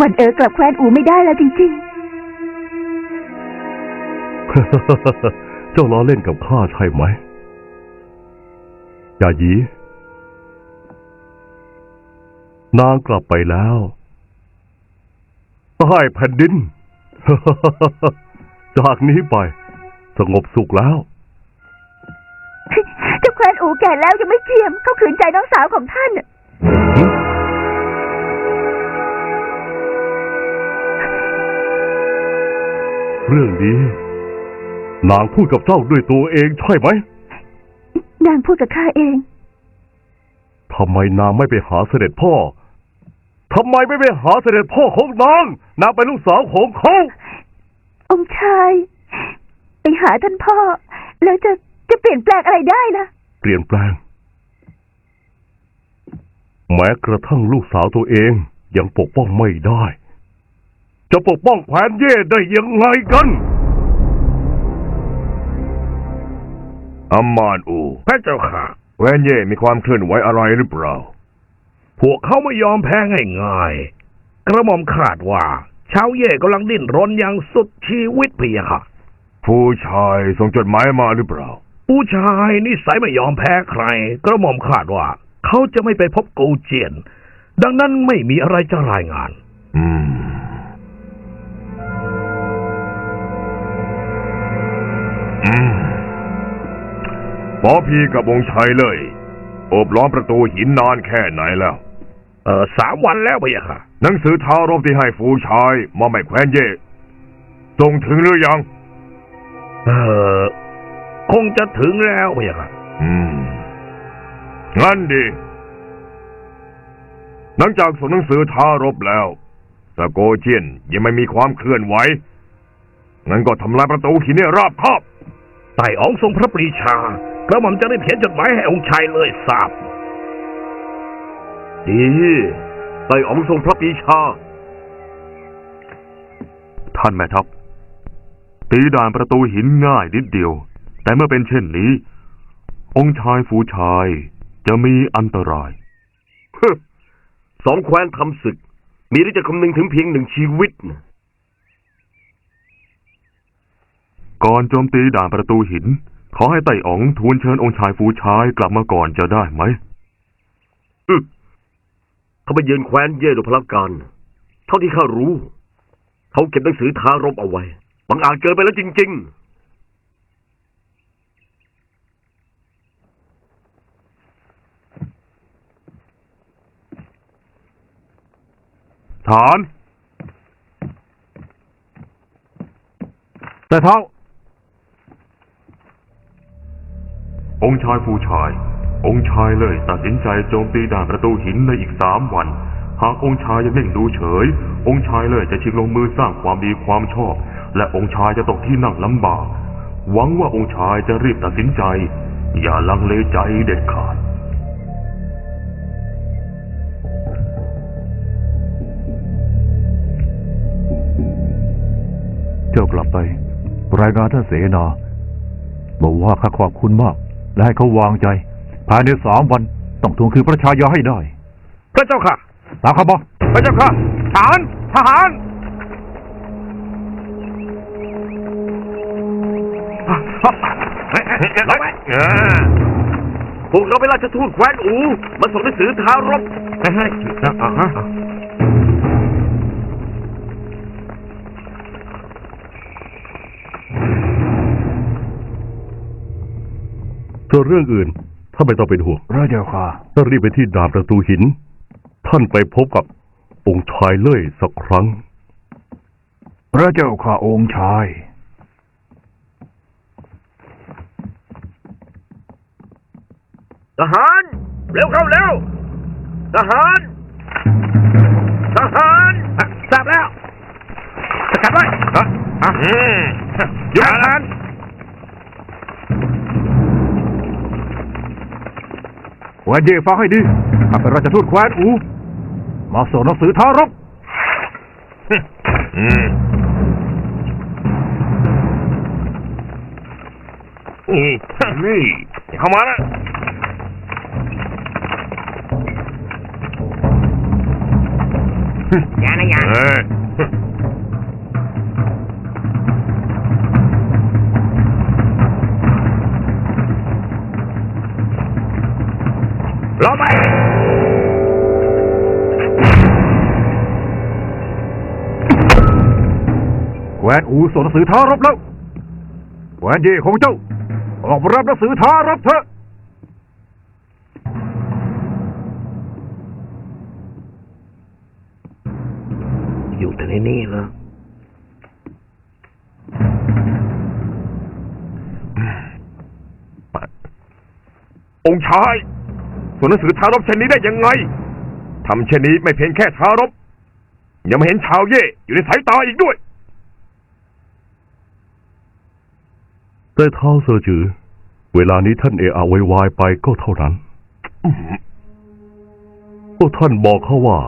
ชายวันเอ๋อกลับแคว้นอูไม่ได้แล้วจริงเจ้าล้อเล่นกับข้าใช่ไหมอย่าหยีนางกลับไปแล้วใต้แผ่นดิน จากนี้ไป สงบสุขแล้วๆเจ้าแคว้นอูแก่แล้วยังไม่เจียม เขาขืนใจน้องสาวของท่าน เรื่องนี้ นางพูดกับเจ้าด้วยตัวเองใช่ไหม นางพูดกับข้าเอง ทำไมนางไม่ไปหาเสด็จพ่อ ทำไมไม่ไปหาเสด็จพ่อของนาง นางเป็นลูกสาวของเขา องค์ชาย ไปหาท่านพ่อ แล้วจะจะเปลี่ยนแปลงอะไรได้ล่ะ เปลี่ยนแปลง แม้กระทั่งลูกสาวตัวเองยังปกป้องไม่ได้ จะปกป้องแผนเย่ได้ยังไงกันอัมมานอู พระเจ้าค่ะ แวนเย่มีความเคลื่อนไหวอะไรหรือเปล่า พวกเขาไม่ยอมแพ้ง่ายๆ กระหม่อมคาดว่า ชาวเย่กำลังดิ้นรนอย่างสุดชีวิตเพียค่ะ ผู้ชายส่งจดหมายมาหรือเปล่า ผู้ชายนิสัยไม่ยอมแพ้ใคร กระหม่อมคาดว่า เขาจะไม่ไปพบกูเจียน ดังนั้นไม่มีอะไรจะรายงาน อืม อืมหมอพีกับองค์ชัยเลยโอบล้อมประตูหินนานแค่ไหนแล้ว เออสามวันแล้วเพียค่ะ หนังสือท้ารบที่ให้ฟูชายมาไม่แควนเย่ส่งถึงหรือยัง เออคงจะถึงแล้วเพียค่ะ อืม งั้นดี หลังจากส่งหนังสือท้ารบแล้วสโกเจียนยังไม่มีความเคลื่อนไหวงั้นก็ทำลายประตูหินให้ราบคอบ ไต่อองทรงพระปรีชากระหม่อมจะได้เขียนจดหมายให้องค์ชายเลยทราบดีไต่อ๋องทรงพระปีชา ท่านแม่ทัพตีด่านประตูหินง่ายนิดเดียว แต่เมื่อเป็นเช่นนี้ องค์ชายฟูชายจะมีอันตรายสองแคว้นทำศึก มีที่จะคำนึงถึงเพียงหนึ่งชีวิตนะ ก่อนโจมตีด่านประตูหิน ขอให้ไต่อ๋องทูลเชิญองค์ชายฟูชายกลับมาก่อนจะได้ไหมเขาไปเยือนแคว้นเย่โดยพลังการ เท่าที่ข้ารู้ เขาเก็บหนังสือท้ารบเอาไว้บังอาจเกินไปแล้วจริงฐานแต่เท้า องค์ชายฟูชาย องค์ชายเลยตัดสินใจโจมตีด่านประตูหินในอีกสามวัน หากองค์ชายยังนิ่งดูเฉย องค์ชายเลยจะชิงลงมือสร้างความดีความชอบ และองค์ชายจะตกที่นั่งลำบาก หวังว่าองค์ชายจะรีบตัดสินใจ อย่าลังเลใจเด็ดขาดเจ้ากลับไป รายงานท่านเสนาบอกว่าข้าขอบคุณมาก และให้เขาวางใจ ภายในสามวันต้องทวงคืนพระชายาให้ได้ พระเจ้าค่ะ ตามข้ามาพระเจ้าค่ะทหารทหารๆพวกเราไปนราชทูตแคว้นอู มาส่งหนังสือท้ารบเฮ้ยอ่ ส่วนเรื่องอื่นท่านไม่ต้องเป็นห่วงพระเจ้าค่ะ ท่านรีบไปที่ด่านประตูหิน ท่านไปพบกับองค์ชายเล่ยสักครั้ง พระเจ้าค่ะองค์ชาย ทหาร เร็วเข้าเร็ว ทหาร ทหารทราบแล้วสกัดไว้อะอะหยุดทหาร คว้นเย่ฟังให้ดีข้าเป็นราชทูตแคว้นอู มาส่งหนังสือท้ารบอืมนี่นี่เข้ามานะทอย่านะอย่า รอไปแหวนอูส่งหนังสือท้ารบแล้วแหวนเย่ของเจ้า ออกมารับหนังสือท้ารบเถอะอยู่แต่ในนี่แล้วองค์ชาย ส่วนหนังสือทารบเช่นนี้ได้ยังไงทำเช่นนี้ไม่เพียงแค่ทารบยังไม่เห็นชาวเย่อยู่ในสายตาอีกด้วย แต่เท้าเซอร์จือ เวลานี้ท่านเออาไววายไปก็เท่านั้นพวกท่านบอกเขาว่า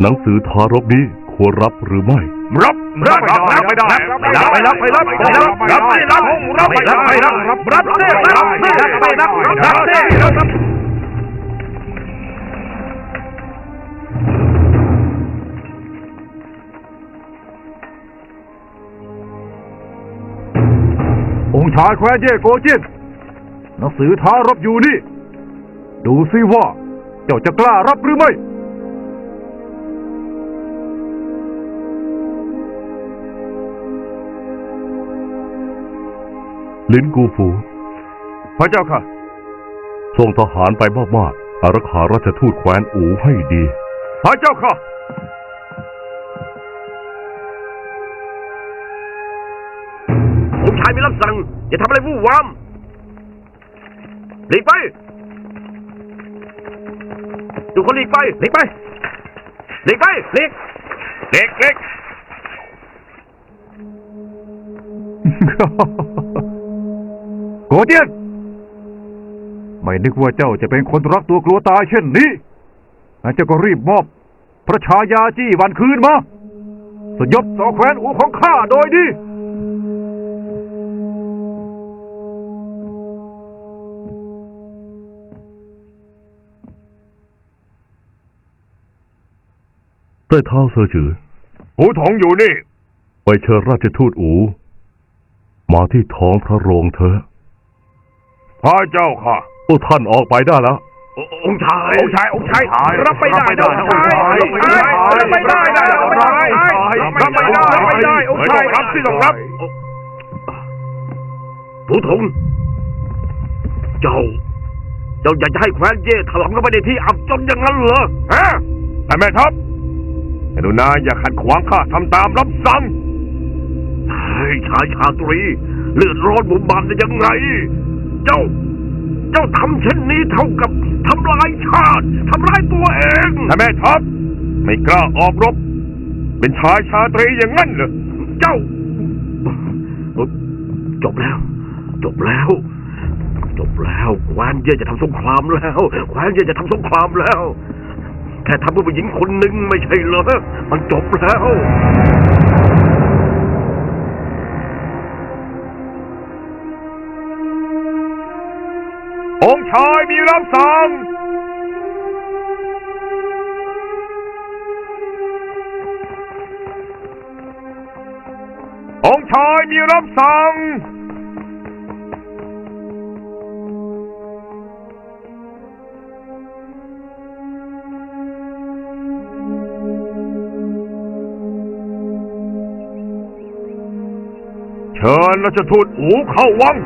หนังสือทารบนี้ควรรับหรือไม่ รับรับรับไม่ได้รับไม่ได้รับไม่ได้รับรับไม่ได้รับไม่ได้รับไม่ได้รับรับไม่ได้รับไม่ได้รับไม่ได้รับไม่ได้รับ องค์ชายแควนเย่โกจินหนังสือท้ารบอยู่นี่ ดูซิว่า เจ้าจะกล้ารับหรือไม่ลินกูฟู พระเจ้าค่ะ ส่งทหารไปมากๆอารักขาราชทูตแคว้นอูให้ดี พระเจ้าค่ะายมีรับสั่ง อย่าทำอะไรวู่วามหลีกไปทุกคนหลีกไปหลีกไปหลีกไปหลีกเล็กเล็กโกเดียนไม่นึกว่าเจ้าจะเป็นคนรักตัวกลัวตายเช่นนี้งั้นเจ้าก็รีบมอบพระชายาจี้วันคืนมา สยบต่อแควนอูของข้าโดยดี ใต้เท้าเซอร์จือหูถงอยู่นี่ ไปเชิญราชทูตอูมาที่ท้องพระโรงเถอะพระเจ้าค่ะพวกท่านออกไปได้แล้ว องค์ชาย องค์ชาย องค์ชาย รับไม่ได้นะองค์ชายองค์ชายรับไม่ได้นะองค์ชายรับไม่ได้รับไม่ได้องค์ชายรับสิต้องรับผู้ถงเจ้า เจ้าอยากจะให้แคว้นเย่ถลำเข้าไปในที่อับจนอย่างนั้นเหรอฮะท่านแม่ทัพก รุณาอย่าขัดขวางข้าทำตามรับสั่งเฮ้ยชายชาตรี เลือดร้อนบุมบามได้ยังไง เจ้า เจ้าทำเช่นนี้เท่ากับทำลายชาติทำลายตัวเองท่านแม่ทัพไม่กล้าออกรบ เป็นชายชาตรีอย่างนั้นเหรอเจ้า จบแล้ว จบแล้ว จบแล้วแคว้นเย่จะทำสงครามแล้วแคว้นเย่จะทำสงครามแล้วแค่ทำเพื่อผู้หญิงคนหนึ่งไม่ใช่เหรอ มันจบแล้ว องค์ชายมีรับสั่งองค์ชายมีรับสั่ง ราชทูตอูเข้าวัง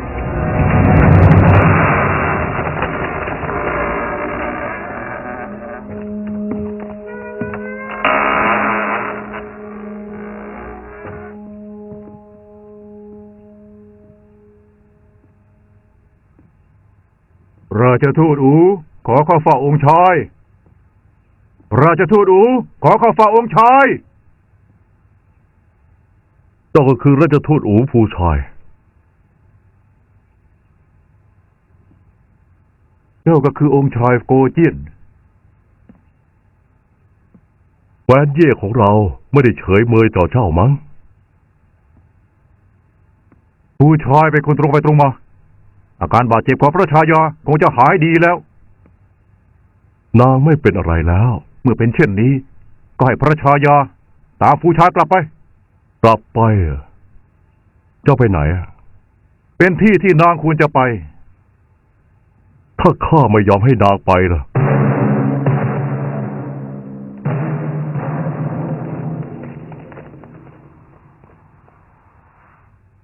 ราชทูตอู ขอเข้าเฝ้าองค์ชาย ราชทูตอู ขอเข้าเฝ้าองค์ชาย เจ้าก็คือราชทูตอูผู้ชายเจ้าก็คือองค์ชายโกเจียนแหวนเย่ของเราไม่ได้เฉยเมยต่อเจ้ามั้งผู้ชายเป็นคนตรงไปตรงมา อาการบาดเจ็บของพระชายาคงจะหายดีแล้ว นางไม่เป็นอะไรแล้ว เมื่อเป็นเช่นนี้ ก็ให้พระชายา ตามผู้ชายกลับไป กลับไปเจ้าไปไหนอะเป็นที่ที่นางควรจะไป ถ้าข้าไม่ยอมให้นางไปล่ะ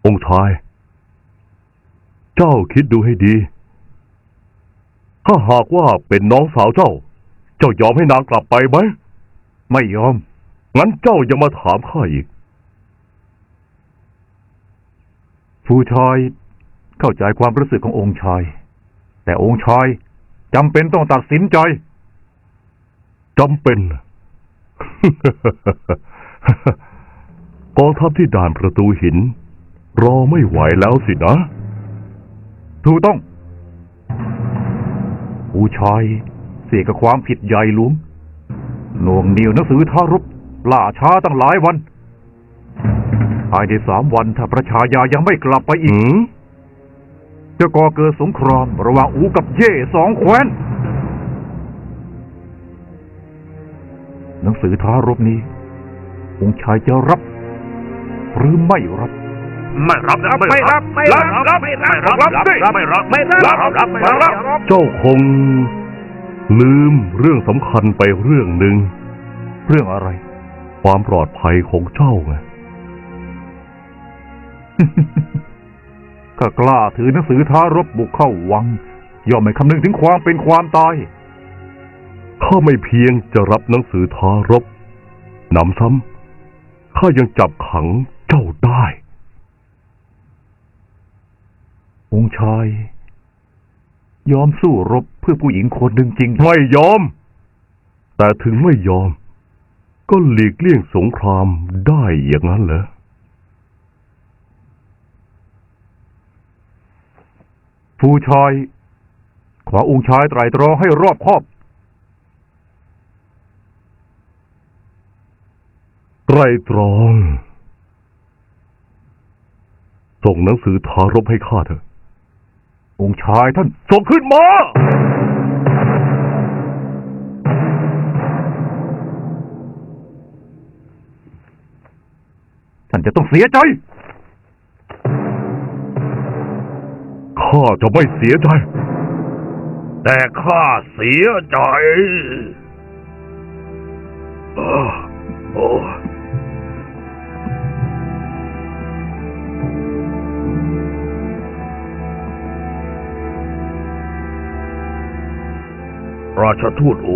องค์ชาย เจ้าคิดดูให้ดี ถ้าหากว่าเป็นน้องสาวเจ้า เจ้ายอมให้นางกลับไปไหม ไม่ยอม งั้นเจ้าอย่ามาถามข้าอีก ผู้ชายเข้าใจความรู้สึกขององค์ชายแต่องค์ชายจำเป็นต้องตัดสินใจจำเป็น กองทัพที่ด่านประตูหิน รอไม่ไหวแล้วสินะ ถูกต้องผู้ชายเสียกับความผิดใหญ่หลวงหน่วงเหนียวหนังสือทารบล่าช้าตั้งหลายวัน ภายในสามวันถ้าพระชายายังไม่กลับไปอีอืกมจะก่อเกิดสงครามระหว่างอูกับเย่สองแคว้น หนังสือท้ารบนี้ องค์ชายจะรับ หรือไม่รับไม่รับนะไม่รับไม่รับไม่รับไม่รับไม่รับไม่รับไม่รับไม่รับ เจ้าคง ลืมเรื่องสำคัญไปเรื่องหนึ่ง เรื่องอะไร ความปลอดภัยของเจ้าไง ก็กล้าถือหนังสือท้ารบบุกเข้าวัง ย่อมไม่คำนึงถึงความเป็นความตายข้าไม่เพียงจะรับหนังสือท้ารบหนำซ้ำข้ายังจับขังเจ้าได้ องค์ชาย ยอมสู้รบเพื่อผู้หญิงคนหนึ่งจริง ไม่ยอม แต่ถึงไม่ยอม ก็หลีกเลี่ยงสงครามได้อย่างนั้นเหรอ ผู้ชายขอองค์ชายไตรตรองให้รอบคอบ ไตรตรอง ส่งหนังสือทารบให้ข้าเถอะ องค์ชายท่านส่งขึ้นมาท่านจะต้องเสียใจ ข้าจะไม่เสียใจ แต่ข้าเสียใจโอ้ราชทูตโอ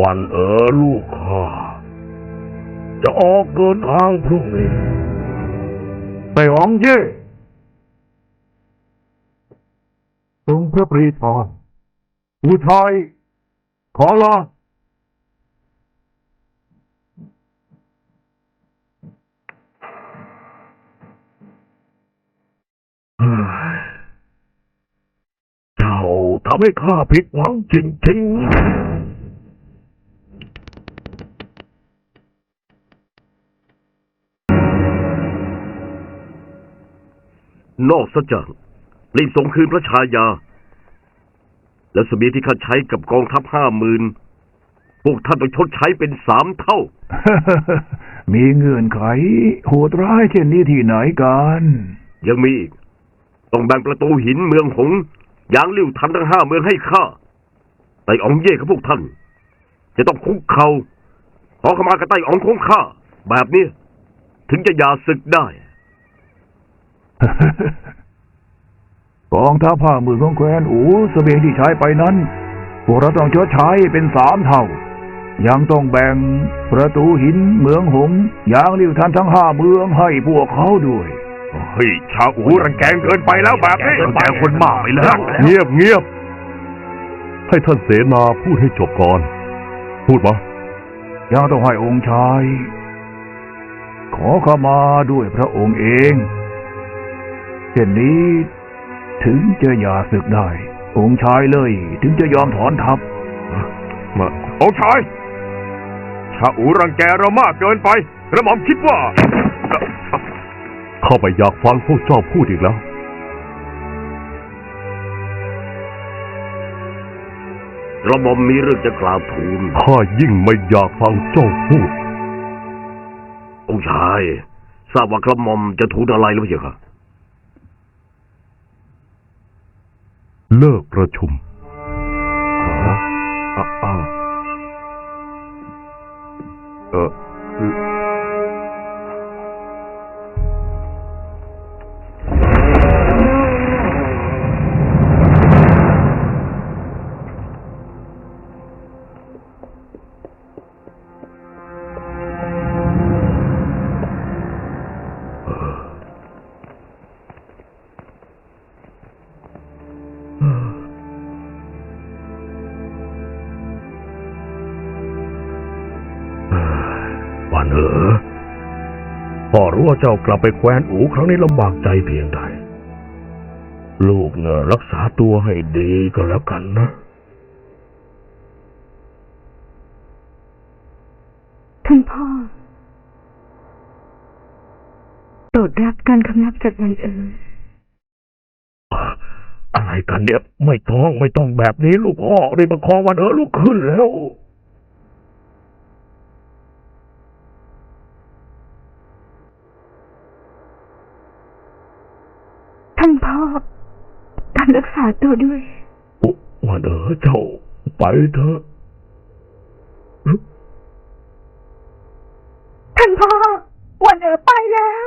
วันเออลูกข้าจะออกเดินทางพรุ่งนี้ไปอ๋องเย่ ทรงพระปรีชาผู้ชายขอลาเจ้าทำให้ข้าผิดหวังจริงๆนอกจาก รีบส่งคืนพระชายา และเสบียงที่ข้าใช้กับกองทัพห้าหมื่นพวกท่านต้องชดใช้เป็นสามเท่า มีเงื่อนไข โหดร้ายเช่นนี้ที่ไหนกัน ยังมีอีก ต้องแบ่งประตูหินเมืองหงส์ยางลิ่วทันทั้งห้าเมืองให้ข้าไต่อองเย่กับพวกท่าน จะต้องคุกเขา่าขอขมากระไต่อองของข้าแบบนี้ ถึงจะหยาศึกได้ กองทัพผ้ามือของแคว้นอูเสบียงที่ใช้ไปนั้น พวกเราต้องชดใช้เป็นสามเท่า ยังต้องแบ่งประตูหินเมืองหงส์ยางริ้วทันทั้งห้าเมืองให้พวกเขาด้วย เฮ้ยชาวอูรังแกงเกินไปแล้วแบบนี้รังแกคนมากไปแล้ว เงียบเงียบให้ท่านเสนาพูดให้จบก่อน พูดมายังต้องให้องค์ชาย ขอเข้ามาด้วยพระองค์เองเช่นนี้ ถึงจะหย่าศึกได้ องค์ชายเลย ถึงจะยอมถอนทัพมาองค์ชายชาวอูรังแกเรามากเกินไปกระหม่อมคิดว่า เข้าไปอยากฟังพวกเจ้าพูดอีกแล้ว กระหม่อมมีเรื่องจะกราบทูลข้ายิ่งไม่อยากฟังเจ้าพูด องค์ชาย ทราบว่ากระหม่อมจะทูลอะไรหรือเปล่าคะ เลิกประชุมอ๋ออ้าวเออ รู้ว่าเจ้ากลับไปแคว้นอูครั้งนี้ลำบากใจเพียงใด ลูกเนี่ยรักษาตัวให้ดีก็แล้วกันนะ ท่านพ่อ โปรดรับการคำนับจากวันเอ๋ยอะไรกันเนี่ย ไม่ต้องไม่ต้องแบบนี้ลูกพ่อได้ประคองวันเออลูกขึ้นแล้ว ท่านพ่อการรักษาตัวด้วยวันเออเจ้าไปเถอะท่านพ่อวันเอ๋ยไปแล้ว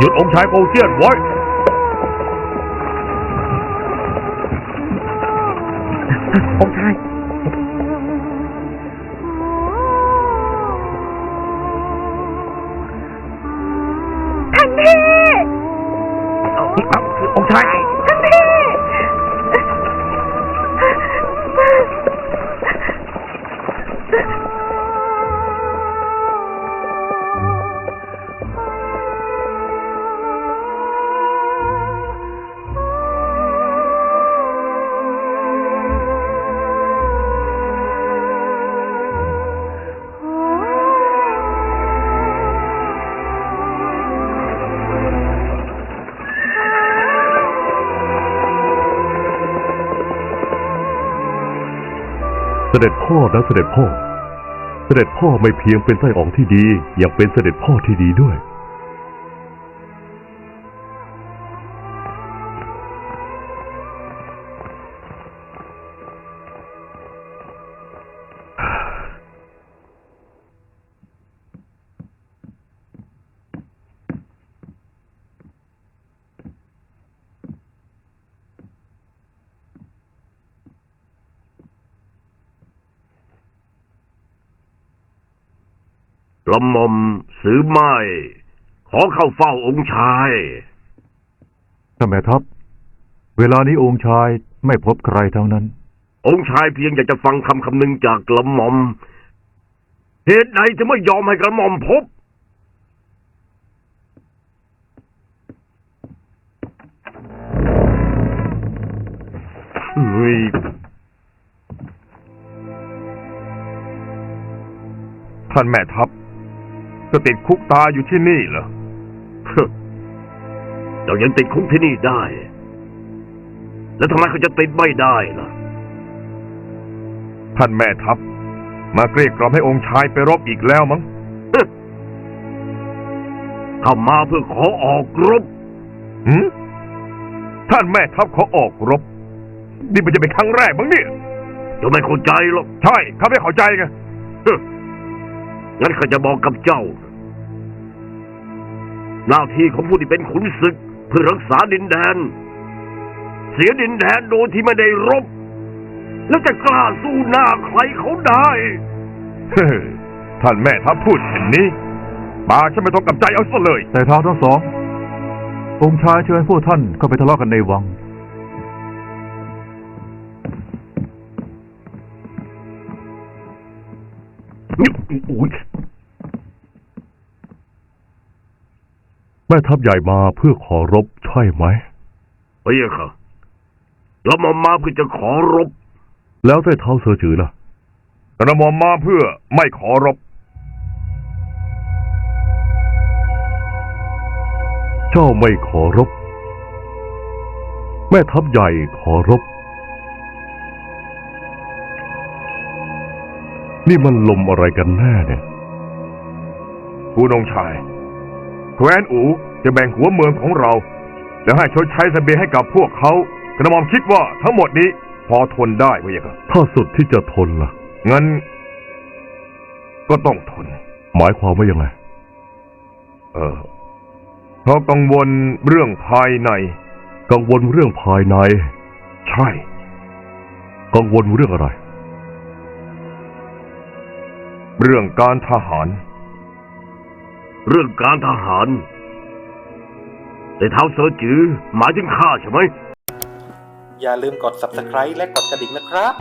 หยุดองค์ชายโปเจียนไว้ องค์ชาย เสด็จพ่อนะเสด็จพ่อ เสด็จพ่อไม่เพียงเป็นไส้อ่องที่ดี ยังเป็นเสด็จพ่อที่ดีด้วย กระหม่อมสือไม้ขอเข้าเฝ้าองค์ชายท่านแม่ทัพ เวลานี้องค์ชายไม่พบใครทั้งนั้น องค์ชายเพียงอยากจะฟังคำคำหนึ่งจากกระหม่อม เหตุใดจะไม่ยอมให้กระหม่อมพบเฮ้ยท่านแม่ทัพ ก็ติดคุกตายอยู่ที่นี่เหรอเจ้ายังติดคุกที่นี่ได้ แล้วทำไมเขาจะติดไม่ได้ล่ะ ท่านแม่ทัพ มาเกลี้ยกล่อมให้องค์ชายไปรบอีกแล้วมั้งเข้ามาเพื่อขอออกรบหืมท่านแม่ทัพเขาออกรบ นี่มันจะเป็นครั้งแรกมั้งเนี่ยเจ้าไม่เข้าใจหรอก ใช่ข้าไม่เข้าใจไงฮึ งั้นข้าจะบอกกับเจ้า หน้าที่ของผู้ที่เป็นขุนศึกเพื่อรักษาดินแดน เสียดินแดนโดยที่ไม่ได้รบ แล้วจะกล้าสู้หน้าใครเขาได้เฮ้อท่านแม่ทัพพูดเช่นนี้ป่าฉันไม่ต้องกับใจเอาซะเลย แต่ทางทั้งสอง องค์ชายเชิญพวกท่านเข้าไปทะเลาะกันในวัง อุ๊ยแม่ทัพใหญ่มาเพื่อขอรบใช่ไหมพระเยาค่ะเรามามาเพื่อจะขอรบ แล้วใต้เท้าเสือจือล่ะกระหม่อมมาเพื่อไม่ขอรบ เจ้าไม่ขอรบ แม่ทัพใหญ่ขอรบ นี่มันลมอะไรกันแน่เนี่ยผู้นงชายแคว้นอูจะแบ่งหัวเมืองของเรา แล้วให้ชดใช้เสบียงให้กับพวกเขา กระหม่อมคิดว่าทั้งหมดนี้พอทนได้พระเยาค่ะถ้าสุดที่จะทนล่ะ งั้น ก็ต้องทน หมายความว่ายังไง เออเพราะกังวลเรื่องภายใน กังวลเรื่องภายใน ใช่ กังวลเรื่องอะไร เรื่องการทหาร เรื่องการทหาร แต่เท้าเสือจือหมายถึงข้าใช่ไหม อย่าลืมกด subscribe และกดกระดิ่งนะครับ